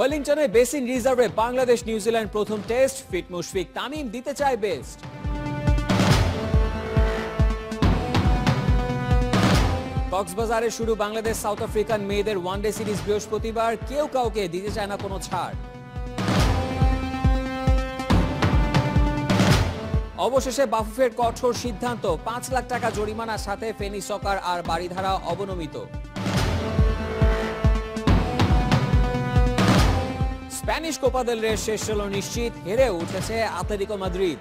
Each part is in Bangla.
ওয়েলিংটনে বেসিন রিজার্ভে বাংলাদেশ নিউজিল্যান্ড প্রথম টেস্ট, ফিট মুশফিক তামিম দিতে চায় বেস্ট। কক্সবাজারে শুরু বাংলাদেশ সাউথ আফ্রিকান মেয়েদের ওয়ানডে সিরিজ বৃহস্পতিবার, কেউ কাউকে দিতে চায় না কোনো ছাড়। অবশেষে বাফুফের কঠোর সিদ্ধান্ত, পাঁচ লাখ টাকা জরিমানার সাথে ফেনী সকার আর বাড়িধারা অবনমিত। স্প্যানিশ কোপা দেল রে শেষ ষোলো নিশ্চিত, হেরে উঠেছে আতেরিকো মাদ্রিদ।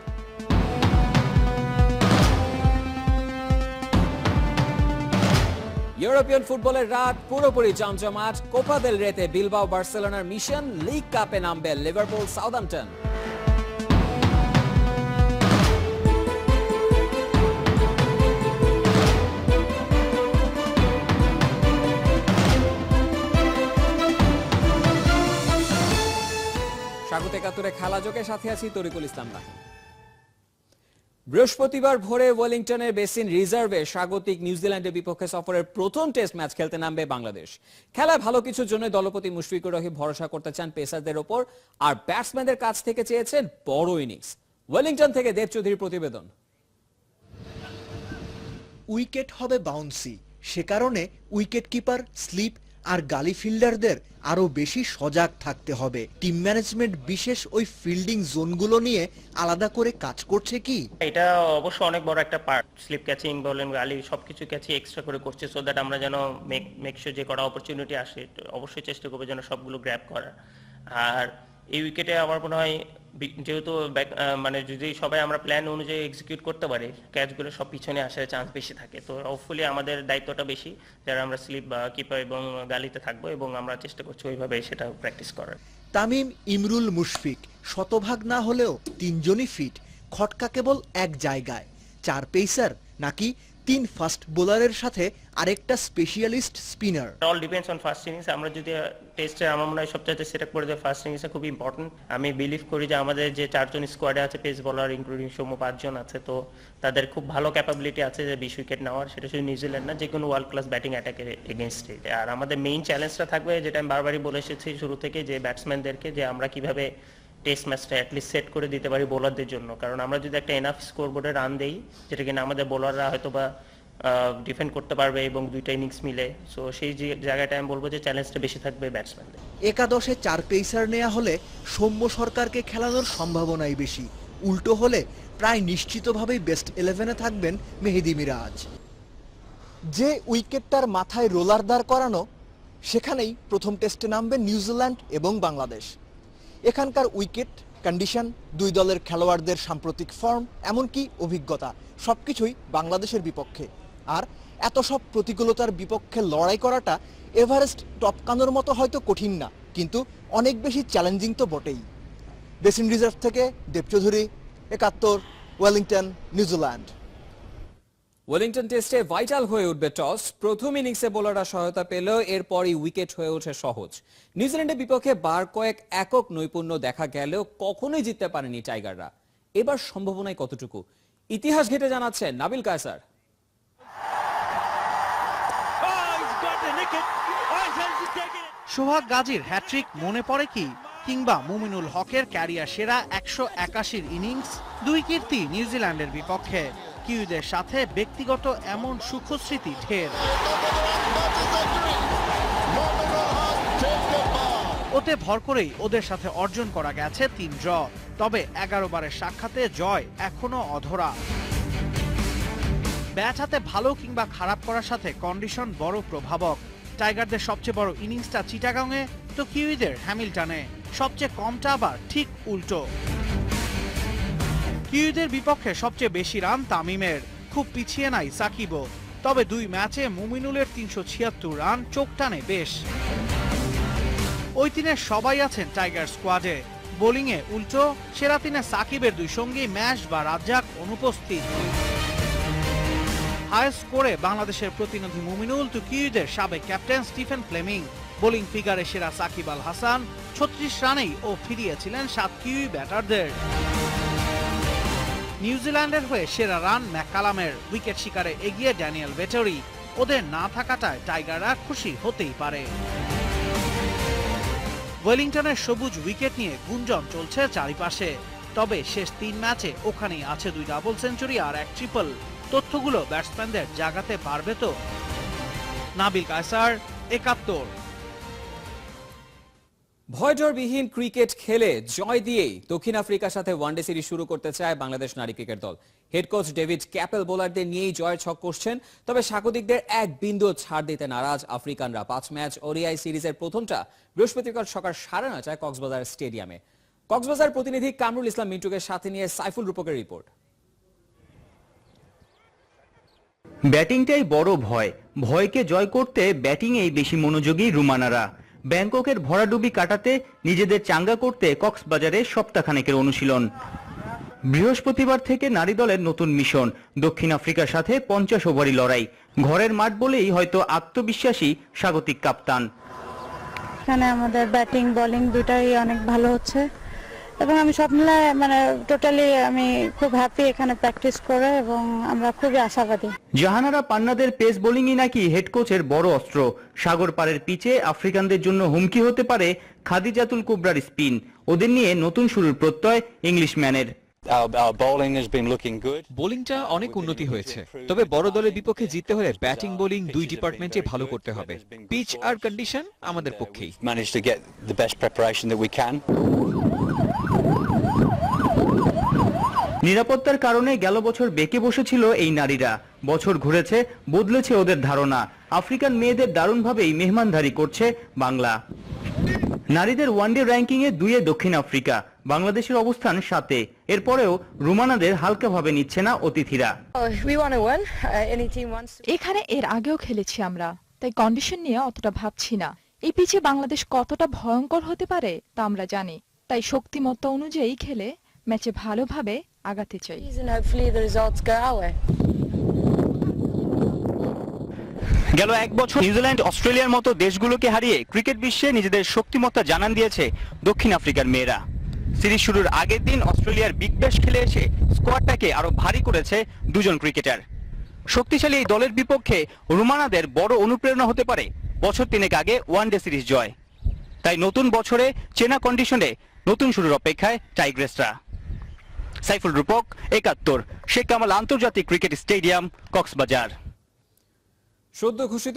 ইউরোপিয়ান ফুটবলের রাত, পুরোপুরি জমজমাট কোপা দেল রেতে বিলবাও বার্সেলোনার মিশন, লিগ কাপে নামবে লিভারপুল সাউদাম্পটন। স্বাগত একাত্তরে খেলা যোগে সাথে আছি তরিকুল ইসলাম রাহিম বৃহস্পতিবার ভোরে ওয়েলিংটনের বেসিন রিজার্ভে স্বাগতিক নিউজিল্যান্ডের বিপক্ষে সফরের প্রথম টেস্ট ম্যাচ খেলতে নামবে বাংলাদেশ। খেলায় ভালো কিছুর জন্য দলপতি মুশফিকুর রহিম ভরসা করতে চান পেসারদের ওপর, আর ব্যাটসম্যানদের কাছ থেকে চেয়েছেন বড় ইনিংস। ওয়েলিংটন থেকে দেব চৌধুরীর প্রতিবেদন। উইকেট হবে বাউন্সি। সে কারণে উইকেট কিপার স্লিপ আর গালি ফিল্ডারদের আরও বেশি সজাগ থাকতে হবে। টিম ম্যানেজমেন্ট বিশেষ ওই ফিল্ডিং জোনগুলো নিয়ে আলাদা করে কাজ করছে কি? এটা অবশ্য অনেক বড় একটা পার্ট স্লিপ ক্যাচিং বলেন, গালি, সবকিছু ক্যাচি এক্সট্রা করে করছে সো দ্যাট আমরা যেন মেক মেক শিওর যে করা অপরচুনিটি আসে, অবশ্যই চেষ্টা করব যেন সবগুলো গ্র্যাব করা আর এই উইকেটে আমার মনে হয় যেহেতু মানে যদি সবাই আমরা প্ল্যান অনুযায়ী এক্সিকিউট করতে পারি ক্যাচগুলো সব পিছনে আসার চান্স বেশি থাকে। তো হোপফুলি আমাদের দায়িত্বটা বেশি, যারা আমরা স্লিপ বা কিপার এবং গালিতে থাকব এবং আমরা চেষ্টা করছি ওইভাবে সেটা প্র্যাকটিস করার। তামিম ইমরুল মুশফিক, শতভাগ না হলেও তিনজনই ফিট খটকা কেবল এক জায়গায়, চার পেসার নাকি তিন ফাস্ট বোলারের সাথে আরেকটা specialist spinner. All depends on first innings আমরা যদি টেস্টে আমার মনে হয় সবচাইতে সেট করে দেয় ফার্স্ট ইনিংসটা খুব ইম্পর্টেন্ট আমি বিলিভ করি যে আমাদের যে চারজন স্কোয়াডে আছে পেস বোলার ইনক্লুডিং সৌম্য পাঁচজন আছে, তো তাদের খুব ভালো ক্যাপাবিলিটি আছে যে বিশ উইকেট নেওয়ার। সেটা শুধু নিউজিল্যান্ড না যে কোনো ওয়ার্ল্ড ক্লাস ব্যাটিং অ্যাটাকের এগেনস্টে আর আমাদের মেইন চ্যালেঞ্জটা থাকবে, যেটা আমি বারবারই বলে এসেছি শুরু থেকে, যে ব্যাটসম্যানদেরকে যে আমরা কীভাবে টেস্ট ম্যাচটা অ্যাটলিস্ট সেট করে দিতে পারি বোলারদের জন্য। কারণ আমরা যদি একটা এনাফ স্কোর বোর্ডে রান দেই, যেটা কিনা আমাদের বোলাররা হয়তো বা ডিফেন্ড করতে পারবে এবং দুইটা ইনিংস মিলে। সো সেই জায়গাটা আমি বলব যে চ্যালেঞ্জটা বেশি থাকবে ব্যাটসম্যানদের একাদশে চার পেসার নেওয়া হলে সৌম্য সরকারকে খেলানোর সম্ভাবনাই বেশি। উল্টো হলে প্রায় নিশ্চিতভাবেই বেস্ট ইলেভেনে থাকবেন মেহেদি মিরাজ। যে উইকেটটার মাথায় রোলার দাঁড় করানো, সেখানেই প্রথম টেস্টে নামবে নিউজিল্যান্ড এবং বাংলাদেশ। এখানকার উইকেট কন্ডিশন দুই দলের খেলোয়াড়দের সাম্প্রতিক ফর্ম এমনকি অভিজ্ঞতা, সবকিছুই বাংলাদেশের বিপক্ষে। আর এত সব প্রতিকূলতার বিপক্ষে লড়াই করাটা এভারেস্ট টপকানোর মতো হয়তো কঠিন না, কিন্তু অনেক বেশি চ্যালেঞ্জিং তো বটেই। বেসিন রিজার্ভ থেকে দেবচৌধুরী একাত্তর ওয়েলিংটন নিউজিল্যান্ড ওয়েলিংটন টেস্টে ভাইটাল হয়ে উঠবে টস। প্রথম ইনিংসে বোলাররা সহায়তা পেলেও এরপরই উইকেট হয়ে ওঠে সহজ। নিউজিল্যান্ডের বিপক্ষে বার কয়েক একক নৈপুণ্য দেখা গেলেও কখনোই জিততে পারেনি টাইগাররা। এবার সম্ভাবনায় কতটুকু? ইতিহাস ঘেটে জানাচ্ছেন নাবিল কায়সার। সোহাগ গাজীর হ্যাট্রিক মনে পড়ে কি? কিংবা মুমিনুল হকের ক্যারিয়ার সেরা একশো একাশির ইনিংস, দুই কীর্তি নিউজিল্যান্ডের বিপক্ষে। কিউদের সাথে ব্যক্তিগত এমন সুখস্মৃতি ঢের। ওতে ভর করেই ওদের সাথে অর্জন করা গেছে তিন ড্র। তবে এগারো বারের সাক্ষাতে জয় এখনও অধরা। ব্যাট হাতে ভালো কিংবা খারাপ করার সাথে কন্ডিশন বড় প্রভাবক। টাইগারদের সবচেয়ে বড় ইনিংসটা চিটাগাংয়ে তো কিউইদের হ্যামিল্টনে। সবচেয়ে কমটা আবার ঠিক উল্টো। কিউইদের বিপক্ষে সবচেয়ে বেশি রান তামিমের। খুব পিছিয়ে নাই সাকিবও। তবে দুই ম্যাচে মুমিনুলের তিনশো ছিয়াত্তর রান, চোখ টানে বেশ। ওই তিনের সবাই আছেন টাইগার স্কোয়াডে। বোলিংয়ে উল্টো, সেরা তিনে সাকিবের দুই সঙ্গী ম্যাশ বা রাজ্জাক অনুপস্থিত। হায়েস্ট স্কোরে বাংলাদেশের প্রতিনিধি মুমিনুল তো কিউদের সাবেক ক্যাপ্টেন স্টিফেন ফ্লেমিং। বোলিং ফিগারে সেরা সাকিব আল হাসান, ছত্রিশ রানেই ও ফিরিয়েছিলেন সাত কিউই ব্যাটারদের। নিউজিল্যান্ডের হয়ে সেরা রান ম্যাকালামের উইকেট শিকারে এগিয়ে ড্যানিয়েল ভেটরি ওদের না থাকাটায় টাইগাররা খুশি হতেই পারে। ওয়েলিংটনের সবুজ উইকেট নিয়ে গুঞ্জন চলছে চারিপাশে। তবে শেষ তিন ম্যাচে ওখানেই আছে দুই ডাবল সেঞ্চুরি আর এক ট্রিপল। তথ্যগুলো ব্যাটসম্যানদের জাগাতে পারবে তো? নাবিল কায়সার, একাত্তর। ভয়ডরবিহীন ক্রিকেট খেলে জয় দিয়েই দক্ষিণ আফ্রিকার সাথে ওয়ানডে সিরিজ শুরু করতে চায় বাংলাদেশ নারী ক্রিকেট দল। হেড কোচ ডেভিড ক্যাপেল বোলারদের নিয়েই জয়ের ছক করছেন, তবে স্বাগতিকদের এক বিন্দু ছাড় দিতে নারাজ আফ্রিকানরা। পাঁচ ম্যাচ ওডিআই সিরিজের প্রথমটা বৃহস্পতিবার সকাল সাড়ে নয়টায় কক্সবাজার স্টেডিয়ামে। কক্সবাজার প্রতিনিধি কামরুল ইসলাম মিন্টুকে সাথে নিয়ে সাইফুল রূপকের রিপোর্ট। ব্যাটিংটাই বড় ভয়। ভয়কে জয় করতে ব্যাটিংয়েই বেশি মনোযোগী রুমানারা। ব্যাংককের ভরাডুবি কাটাতে নিজেদের চাঙ্গা করতে কক্সবাজারে সপ্তাহখানেকের অনুশীলন। বৃহস্পতিবার থেকে নারী দলের নতুন মিশন, দক্ষিণ আফ্রিকার সাথে পঞ্চাশ ওভারই লড়াই। ঘরের মাঠ বলেই হয়তো আত্মবিশ্বাসী স্বাগতিক কাপ্তান। এখানে আমাদের ব্যাটিং, বোলিং দুটাই অনেক ভালো হচ্ছে। এবং আমি সব মিলায় মানে টোটালি আমি খুব হ্যাপি এখানে প্র্যাকটিস করে এবং আমরা খুবই আশাবাদী। জাহানারা পান্নাদের পেস বোলিংই নাকি হেড কোচের বড় অস্ত্র। সাগর পাড়ের পিচে আফ্রিকানদের জন্য হুমকি হতে পারে খাদিজাতুল কুবরার স্পিন ওদের নিয়ে নতুন শুরুর প্রত্যয় ইংলিশম্যানের। Our, our bowling has been looking good. বোলিংটা অনেক উন্নতি হয়েছে। তবে বড় দলের বিপক্ষে জিততে হলে ব্যাটিং বোলিং দুই ডিপার্টমেন্টে ভালো করতে হবে। পিচ আর কন্ডিশন আমাদের পক্ষেই। নিরাপত্তার কারণে গেল বছর বেঁকে বসেছিল এই নারীরা। বছর ঘুরেছে বদলেছে ওদের ধারণা। আফ্রিকান মেয়েদের দারুণভাবেই মেহমানদারি করছে বাংলা। নারীদের ওয়ানডে র্যাঙ্কিংয়ে দুইয়ে দক্ষিণ আফ্রিকা। বাংলাদেশের অবস্থান সাতে। এরপরেও রুমানাদের হালকাভাবে নিচ্ছে না অতিথিরা। Win. Uh. এখানে এর আগেও খেলেছি আমরা তাই কন্ডিশন নিয়ে অতটা ভাবছি না। এই পিচে বাংলাদেশ কতটা ভয়ঙ্কর হতে পারে তা আমরা জানি তাই শক্তিমত্তা অনুযায়ী খেলে ম্যাচে ভালোভাবে আগাতে চাই. গেল এক বছর নিউজিল্যান্ড অস্ট্রেলিয়ার মতো দেশগুলোকে হারিয়ে ক্রিকেট বিশ্বে নিজেদের শক্তিমত্তা জানান দিয়েছে দক্ষিণ আফ্রিকার মেয়েরা। সিরিজ শুরুর আগের দিন অস্ট্রেলিয়ার বিগ ব্যাশ খেলে এসে স্কোয়াডটাকে আরও ভারী করেছে দুজন ক্রিকেটার। শক্তিশালী এই দলের বিপক্ষে রুমানাদের বড় অনুপ্রেরণা হতে পারে বছর তিনেক আগে ওয়ানডে সিরিজ জয়। তাই নতুন বছরে চেনা কন্ডিশনে নতুন শুরুর অপেক্ষায় টাইগ্রেসরা। সাইফুল রূপক একাত্তর শেখ কামাল আন্তর্জাতিক ক্রিকেট স্টেডিয়াম কক্সবাজার। সদ্য ঘোষিত